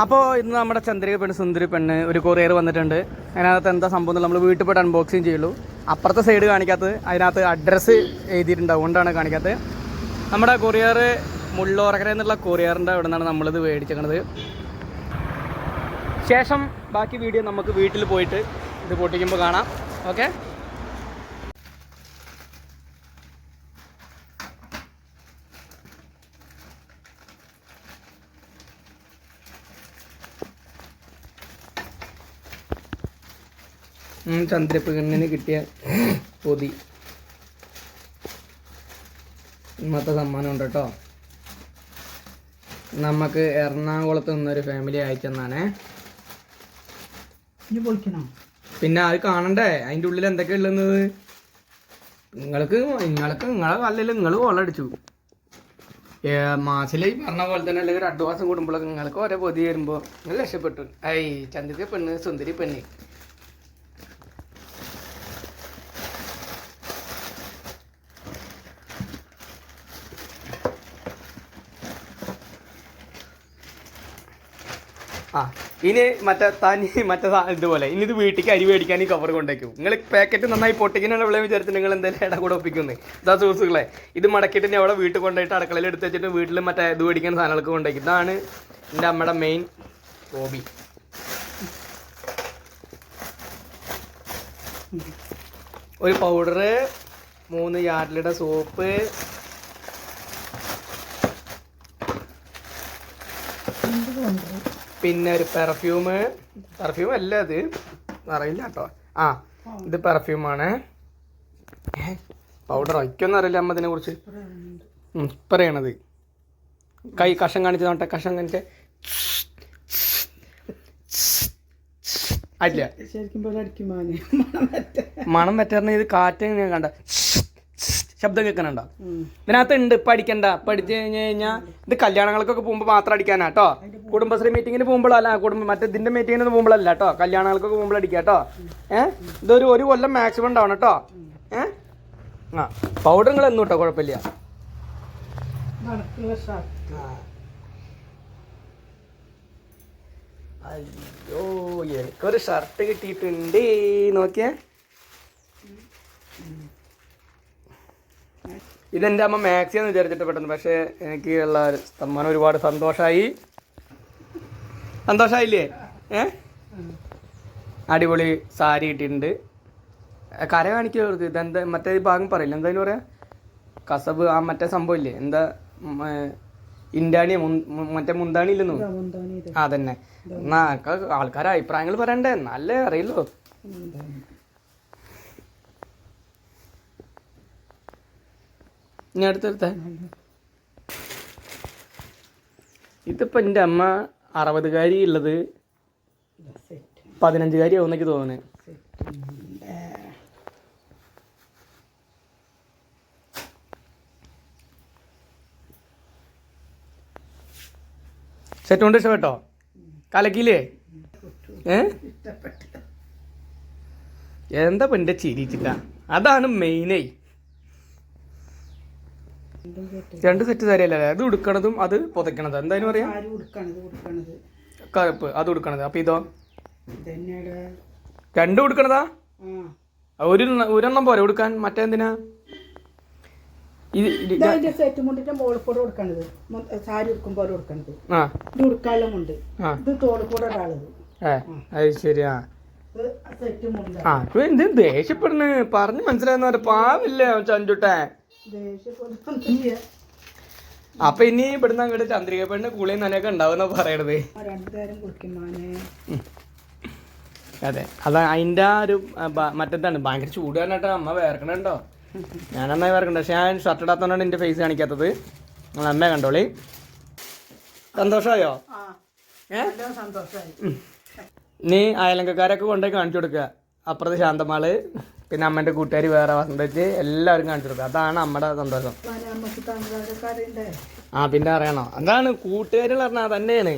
അപ്പോൾ ഇന്ന് നമ്മുടെ ചന്ദ്രിക പെണ്ണ് സുന്ദരി പെണ്ണ് ഒരു കൊറിയർ വന്നിട്ടുണ്ട്. അതിനകത്ത് എന്താ സംഭവം നമ്മൾ വീട്ടിൽ പോയിട്ട് അൺബോക്സിങ് ചെയ്യുള്ളൂ. അപ്പുറത്തെ സൈഡ് കാണിക്കാത്തത് അതിനകത്ത് അഡ്രസ്സ് എഴുതിയിട്ടുണ്ട്. അതുകൊണ്ടാണ് കാണിക്കാത്തത്. നമ്മുടെ കൊറിയർ മുള്ളോറക്കര എന്നുള്ള കൊറിയറിന്റെ അവിടെ നിന്നാണ് നമ്മളിത് മേടിച്ചേക്കണത്. ശേഷം ബാക്കി വീഡിയോ നമുക്ക് വീട്ടിൽ പോയിട്ട് ഇത് പൊട്ടിക്കുമ്പോൾ കാണാം. ഓക്കെ ചന്ദ്രപ്പെണ്ണിന് കിട്ടിയ പൊതി. ഇന്നത്തെ സമ്മാനം ഉണ്ട് കേട്ടോ. നമുക്ക് എറണാകുളത്ത് നിന്നൊരു ഫാമിലി അയച്ചെന്നാണേ പിന്നെ അത് കാണണ്ടേ? അതിന്റെ ഉള്ളിൽ എന്തൊക്കെയാ ഉള്ളത് നിങ്ങൾക്ക് നിങ്ങൾക്ക് നിങ്ങളെ കല്ലിൽ നിങ്ങൾ കൊള്ളടിച്ചു മാസിലെ ഈ പറഞ്ഞ പോലെ തന്നെ അല്ലെങ്കിൽ ഒരു മാസം കൂടുമ്പോഴൊക്കെ നിങ്ങൾക്ക് ഓരോ പൊതി വരുമ്പോൾ നിങ്ങൾ രക്ഷപ്പെട്ടു. ഐ ചന്ദ്രിക പെണ്ണ് സുന്ദരി പെണ്ണ്. ആ ഇനി മറ്റേ തനി മറ്റേ ഇതുപോലെ. ഇനി ഇത് വീട്ടിലേക്ക് അരി മേടിക്കാൻ ഈ കവർ കൊണ്ടേക്കും. നിങ്ങൾ പാക്കറ്റ് നന്നായി പൊട്ടിക്കാനാണ് ഇവിടെ വിചാരിച്ചിട്ട് നിങ്ങൾ എന്തായാലും ഇട കൂടെ ഒപ്പിക്കുന്നത് ഇതാ സുഹൃത്തുക്കളെ ഇത് മടക്കിയിട്ട് തന്നെ അവിടെ വീട്ടിൽ കൊണ്ടുപോയിട്ട് അടുക്കളയിൽ എടുത്ത് വെച്ചിട്ട് വീട്ടിൽ മറ്റേ ഇത് മേടിക്കുന്ന സാധനങ്ങൾക്ക് കൊണ്ടേക്കും ഇതാണ് എന്റെ അമ്മയുടെ മെയിൻ ഹോബി ഒരു പൗഡർ മൂന്ന് യാർഡിലിടെ സോപ്പ് പിന്നെ ഒരു പെർഫ്യൂം പെർഫ്യൂം അല്ല അത്. അറിയില്ല കേട്ടോ. ആ ഇത് പെർഫ്യൂമാണ് പൗഡർ ഒയ്ക്കൊന്നും അറിയില്ല അമ്മ ഇതിനെ കുറിച്ച് സ്പ്രേ ആണത് കൈ കഷം കാണിച്ച് നോട്ടെ കഷം കാണിച്ച്. അല്ല. മണം പറ്റ ഇത് കാറ്റ് ഞാൻ കണ്ട ശബ്ദം കേൾക്കണുണ്ടോ? ഇതിനകത്ത് ഉണ്ട് ഇപ്പം അടിക്കണ്ട. ഇപ്പം അടിച്ചു കഴിഞ്ഞ് കഴിഞ്ഞാൽ ഇത് കല്യാണങ്ങൾക്കൊക്കെ പോകുമ്പോൾ മാത്രം അടിക്കാനാ കേട്ടോ കുടുംബശ്രീ മീറ്റിങ്ങിന് പോകുമ്പോഴല്ല കുടുംബം മറ്റേ ഇതിന്റെ മീറ്റിങ്ങിന് പോകുമ്പോഴല്ല കേട്ടോ കല്യാണങ്ങൾക്കൊക്കെ പോകുമ്പോൾ അടിക്കുക കേട്ടോ ഏഹ് ഇതൊരു ഒരു കൊല്ലം മാക്സിമം ഉണ്ടാവണം കേട്ടോ ഏഹ് ആ പൗഡർ നിങ്ങൾ എന്നും കേട്ടോ കുഴപ്പമില്ല. അയ്യോ എനിക്കൊരു ഷർട്ട് കിട്ടിയിട്ടുണ്ട്. നോക്കിയേ. ഇതെന്റെ അമ്മ മാക്സി എന്ന് വിചാരിച്ചിട്ട് പെട്ടെന്ന് പക്ഷേ എനിക്ക് ഉള്ള സമ്മാനം ഒരുപാട് സന്തോഷമായി സന്തോഷമായില്ലേ ഏ? അടിപൊളി സാരി കിട്ടിയിട്ടുണ്ട്. കര കാണിക്കുക അവർക്ക്. ഇതെന്താ മറ്റേ ഭാഗം പറയില്ല? എന്തായാലും പറയാ? കസബ് ആ മറ്റേ സംഭവം ഇല്ലേ? എന്താ ഇൻഡാണി മറ്റേ മുന്താണി ഇല്ലെന്നു? അതന്നെ ആ തന്നെ എന്നാ ആൾക്കാരെ അഭിപ്രായങ്ങൾ പറയണ്ടേ? നല്ല അറിയില്ലോ ഇനി അടുത്തെടുത്ത. ഇതിപ്പോൾ എന്റെ അമ്മ അറുപതുകാരി ഉള്ളത് പതിനഞ്ചുകാരി ആവുന്നൊക്കെ തോന്നുന്നു. സെറ്റ് കൊണ്ട് ഇഷ്ടപ്പെട്ടോ? കലക്കിയില്ലേ? ഏ? എന്താ പെന്റെ ചിരിച്ചിട്ട അതാണ് മെയിനായി രണ്ടും സെറ്റ് സാരി അല്ലേ? അത് ഉടുക്കണതും അത് പുതയ്ക്കണത്. എന്തായാലും പറയാ. കറുപ്പ് അത് ഉടുക്കണത്. അപ്പൊ ഇതോ? രണ്ട് ഉടുക്കണതാ? ഒരു ഒരെണ്ണം പോരെ ഉടുക്കാൻ? മറ്റെന്തിനാ ഇതിന്റെ സെറ്റ് മുണ്ടിന്റെ കൊടുക്കണത് സാരി ഉടുക്കും കൊടുക്കണത് ഇത് മുണ്ട്. ഇത് ഒരാളത് അത് ശരി ആ ആ എന്ത് ദേഷ്യപ്പെടുന്നു? പറഞ്ഞു മനസ്സിലായെന്ന് പറഞ്ഞ പാവില്ലേ ചഞ്ചുട്ടേ അപ്പൊ ഇനി ഇവിടുന്ന് അങ്ങോട്ട് ചന്ദ്രിക പെണ്ണ് കുളിയും നനയൊക്കെ ഉണ്ടാവുന്ന പറയണത്. അതെ. അത് അതിന്റെ ആ ഒരു മറ്റെന്താണ്? ഭയങ്കര ചൂട് കാരണട്ടോ അമ്മ വേർക്കണുണ്ടോ? ഞാൻ നന്നായി വേർക്കണ്ട പക്ഷെ ഞാൻ ഷർട്ട് ഇടാത്തോണ്ടാണ് എന്റെ ഫേസ് കാണിക്കാത്തത്. നിങ്ങൾ അമ്മയെ കണ്ടോളി. സന്തോഷമായോ. ഏ നീ അയലങ്കക്കാരൊക്കെ കൊണ്ടുപോയി കാണിച്ചു കൊടുക്കുക. അപ്പുറത്ത് ശാന്തമാൾ പിന്നെ അമ്മേന്റെ കൂട്ടുകാർ വേറെ വന്നിട്ട് എല്ലാവരും കാണിച്ചു കൊടുക്കുക അതാണ് അമ്മയുടെ സന്തോഷം. ആ പിന്നെ അറിയണോ? അതാണ് കൂട്ടുകാരികൾ പറഞ്ഞാൽ തന്നെയാണ്